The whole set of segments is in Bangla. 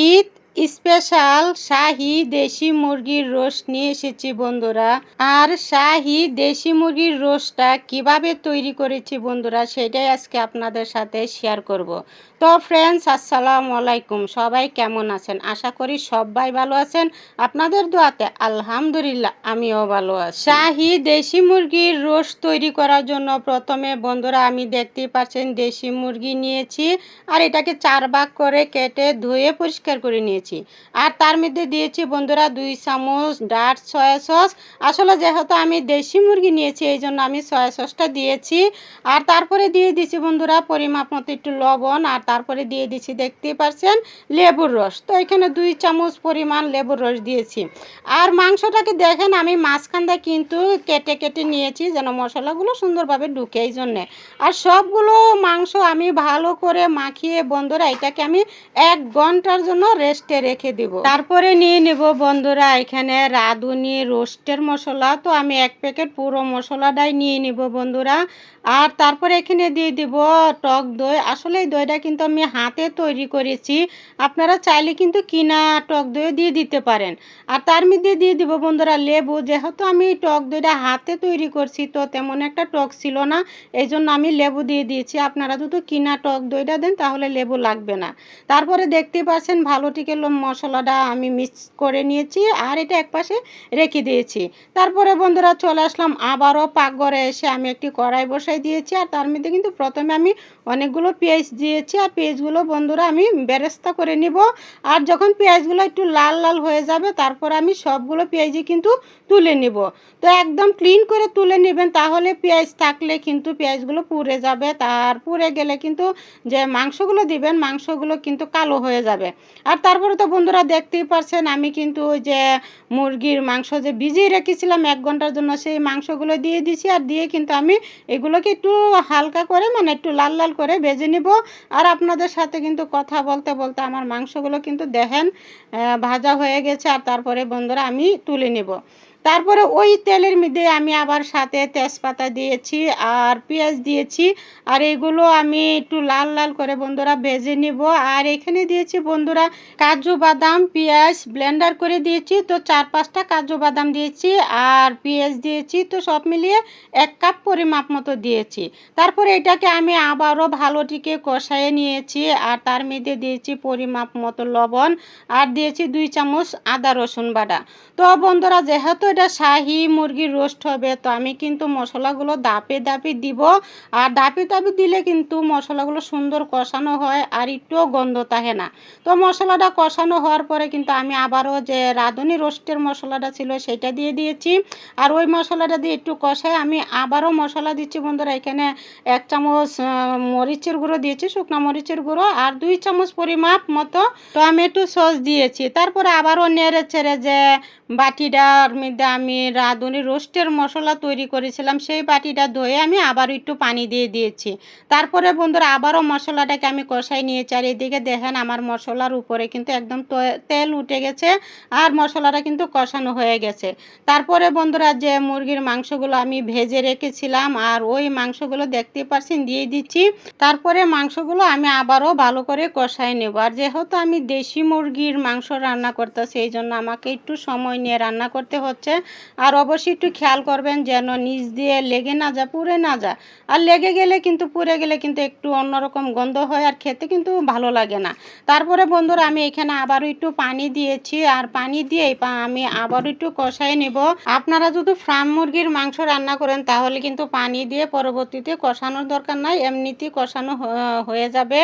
ঈদ স্পেশাল শাহি দেশি মুরগির রোস্ট নিয়ে এসেছি বন্ধুরা। আর শাহি দেশি মুরগির রোস্টটা কীভাবে তৈরি করেছি বন্ধুরা, সেটাই আজকে আপনাদের সাথে শেয়ার করব। তো ফ্রেন্ডস আসসালামু আলাইকুম। সবাই কেমন আছেন? আশা করি সবাই ভালো আছেন। আপনাদের দোয়াতে আলহামদুলিল্লাহ আমিও ভালো আছি। শাহি দেশি মুরগির রোস্ট তৈরি করার জন্য প্রথমে বন্ধুরা আমি দেখতেই পাচ্ছেন দেশি মুরগি নিয়েছি। আর এটাকে চার ভাগ করে কেটে ধুয়ে পরিষ্কার করে নিয়েছি। আর তার মধ্যে দিয়েছি বন্ধুরা দুই চামচ ডাট সয়া সস। আসলে যেহেতু আমি দেশি মুরগি নিয়েছি, এই জন্য আমি সয়া সসটা দিয়েছি। আর তারপরে দিয়ে দিয়েছি বন্ধুরা পরিমাপ মতো একটু লবণ, আর তারপরে দিয়ে দিচ্ছি দেখতেই পারছেন লেবুর রস। তো এখানে দুই চামচ পরিমাণ লেবুর রস দিয়েছি। আর মাংসটাকে দেখেন আমি মাঝখানটা কিন্তু কেটে কেটে নিয়েছি যেন মশলাগুলো সুন্দরভাবে ঢুকে এই জন্যে। আর সবগুলো মাংস আমি ভালো করে মাখিয়ে বন্ধুরা এটাকে আমি এক ঘণ্টার জন্য রেস্টে রেখে দিব। তারপরে নিয়ে নেব বন্ধুরা, এখানে রাঁধুনি রোস্টের মশলা। তো আমি এক প্যাকেট পুরো মশলাটাই নিয়ে নেব বন্ধুরা। আর তারপরে এখানে দিয়ে দিব টক দই। আসলে এই দইটা কিন্তু আমি হাতে তৈরি করেছি। আপনারা চাইলে কিন্তু কিনা টক দইও দিয়ে দিতে পারেন। আর তার মধ্যে দিয়ে দিব বন্ধুরা লেবু। যেহেতু আমি টক দইটা হাতে তৈরি করছি, তো তেমন একটা টক ছিল না। এই জন্য আমি লেবু দিয়ে দিয়েছি। আপনারা যদি কিনা টক দইটা দেন, তাহলে লেবু লাগবে না। তারপরে দেখতে পাচ্ছেন ভালো টিকে মশলাটা আমি মিক্স করে নিয়েছি আর এটা একপাশে রেখে দিয়েছি। তারপরে বন্ধুরা চলে আসলাম আবারও পাকঘরে এসে আমি একটি কড়াই বসাই দিয়েছি আর তার মধ্যে কিন্তু প্রথমে আমি অনেকগুলো পেঁয়াজ দিয়েছি আর পেঁয়াজগুলো বন্ধুরা আমি বেরেস্তা করে নিব। আর যখন পেঁয়াজগুলো একটু লাল লাল হয়ে যাবে তারপর আমি সবগুলো পেঁয়াজই কিন্তু তুলে নিব। তো একদম ক্লিন করে তুলে নেবেন তাহলে পেঁয়াজ থাকলে কিন্তু পেঁয়াজগুলো পুড়ে যাবে। তার পুড়ে গেলে কিন্তু যে মাংসগুলো দিবেন মাংসগুলো কিন্তু কালো হয়ে যাবে। আর তারপরে তো বন্ধুরা দেখতেই পারছেন, আমি কিন্তু ওই যে মুরগির মাংস যে ভিজিয়ে রেখেছিলাম এক ঘণ্টার জন্য, সেই মাংসগুলো দিয়ে দিছি আর দিয়ে কিন্তু আমি এগুলোকে একটু হালকা করে মানে একটু লাল লাল করে ভেজে নিব। আর আপনাদের সাথে কিন্তু কথা বলতে বলতে আমার মাংসগুলো কিন্তু দেখেন ভাজা হয়ে গেছে আর তারপরে বন্ধুরা আমি তুলে নেব। তারপরে ওই তেলের মধ্যে আমি আবার সাথে তেজপাতা দিয়েছি আর পেঁয়াজ দিয়েছি। আর এগুলো আমি একটু লাল লাল করে বন্ধুরা ভেজে নিব। আর এখানে দিয়েছি বন্ধুরা কাজু বাদাম, পেঁয়াজ ব্লেন্ডার করে দিয়েছি। তো চার পাঁচটা কাজু বাদাম দিয়েছি আর পেঁয়াজ দিয়েছি। তো সব মিলিয়ে এক কাপ পরিমাপ মতো দিয়েছি। তারপরে এটাকে আমি আবারও ভালোটিকে কষায়ে নিয়েছি। আর তার মধ্যে দিয়েছি পরিমাপ মতো লবণ। আর দিয়েছি দুই চামচ আদা রসুন বাটা। তো বন্ধুরা যেহেতু এটা শাহি মুরগির রোস্ট হবে। তো আমি কিন্তু মশলাগুলো দাপে দাপে দিব। আর দাপে দাপে দিলে কিন্তু মশলাগুলো সুন্দর কষানো হয় আর একটুও গন্ধ থাকে না। তো মশলাটা কষানো হওয়ার পরে কিন্তু আমি আবারও যে রাঁধুনি রোস্টের মশলাটা ছিল সেটা দিয়ে দিয়েছি। আর ওই মশলাটা দিয়ে একটু কষায় আমি আবারও মশলা দিচ্ছি বন্ধুরা। এখানে এক চামচ মরিচের গুঁড়ো দিয়েছি, শুকনো মরিচের গুঁড়ো। আর দুই চামচ পরিমাপ মতো টমেটো সস দিয়েছি। তারপরে আবারও নেড়ে ছেড়ে যে বাটিটার মধ্যে আমি রাঁধুনি রোস্টের মশলা তৈরি করেছিলাম, সেই বাটিটা ধুয়ে আমি আবার একটু পানি দিয়ে দিয়েছি। তারপরে বন্ধুরা আবারও মশলাটাকে আমি কষাই নিয়েছি। আর এদিকে দেখেন আমার মশলার উপরে কিন্তু একদম তেল উঠে গেছে আর মশলাটা কিন্তু কষানো হয়ে গেছে। তারপরে বন্ধুরা যে মুরগির মাংসগুলো আমি ভেজে রেখেছিলাম আর ওই মাংসগুলো দেখতে পাচ্ছেন দিয়ে দিচ্ছি। তারপরে মাংসগুলো আমি আবারও ভালো করে কষাই নেব। আর যেহেতু আমি দেশি মুরগির মাংস রান্না করতেছি, এই জন্য আমাকে একটু সময় নিয়ে রান্না করতে হচ্ছে। আর অবশ্যই একটু খেয়াল করবেন যেন নিচ দিয়ে লেগে না যা পুড়ে না যা আর লেগে গেলে কিন্তু, পুড়ে গেলে কিন্তু একটু অন্যরকম গন্ধ হয় আর খেতে কিন্তু ভালো লাগে না। তারপরে বন্ধুরা, আমি এখানে আবারও একটু পানি দিয়েছি আর পানি দিয়ে আমি আবারও একটু কষাই নেব। আপনারা যদি ফার্ম মুরগির মাংস রান্না করেন, তাহলে কিন্তু পানি দিয়ে পরবর্তীতে কষানোর দরকার নাই, এমনিতেই কষানো হয়ে যাবে।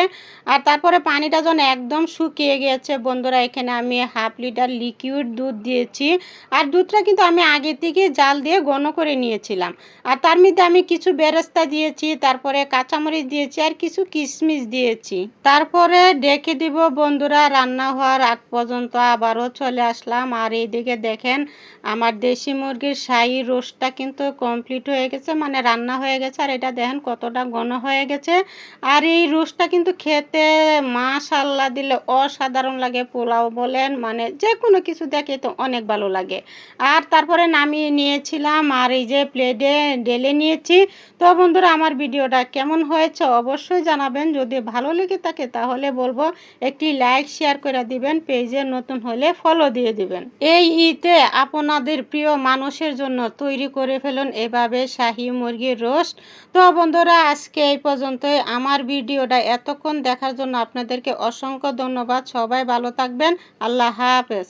আর তারপরে পানিটা যখন একদম শুকিয়ে গিয়েছে বন্ধুরা, এখানে আমি হাফ লিটার লিকুইড দুধ দিয়েছি। আর দুধটা আমি আগে থেকে জাল দিয়ে ঘন করে নিয়েছিলাম। আর তার মধ্যে আমি কিছু বেরেস্তা দিয়েছি, তারপরে কাঁচামরিচ দিয়েছি আর কিছু কিশমিশ দিয়েছি। তারপরে ডেকে দিব, বন্ধুরা, রান্না হওয়ার আগ পর্যন্ত আবারও চলে আসলাম। আর এইদিকে দেখেন, আমার দেশি মুরগির শাহি রোস্টটা কিন্তু কমপ্লিট হয়ে গেছে মানে রান্না হয়ে গেছে। আর এটা দেখেন কতটা ঘন হয়ে গেছে। আর এই রোস্টটা কিন্তু খেতে মাশাল্লাহ দিলে অসাধারণ লাগে পোলাও বলেন মানে যে কোনো কিছু দেখে তো অনেক ভালো লাগে। আর তারপরে নামিয়ে নিয়েছিলাম আর এই যে প্লেটে ঢেলে নিয়েছি। তো বন্ধুরা, আমার ভিডিওটা কেমন হয়েছে অবশ্যই জানাবেন। যদি ভালো লেগে থাকে তাহলে বলব একটি লাইক, শেয়ার করে দিবেন, পেজে নতুন হলে ফলো দিয়ে দিবেন। এই ঈদে আপনাদের প্রিয় মানুষের জন্য তৈরি করে ফেলুন এভাবে শাহি মুরগির রোস্ট। তো বন্ধুরা, আজকে এই পর্যন্তই। আমার ভিডিওটা এতক্ষণ দেখার জন্য আপনাদেরকে অসংখ্য ধন্যবাদ। সবাই ভালো থাকবেন। আল্লাহ হাফেজ।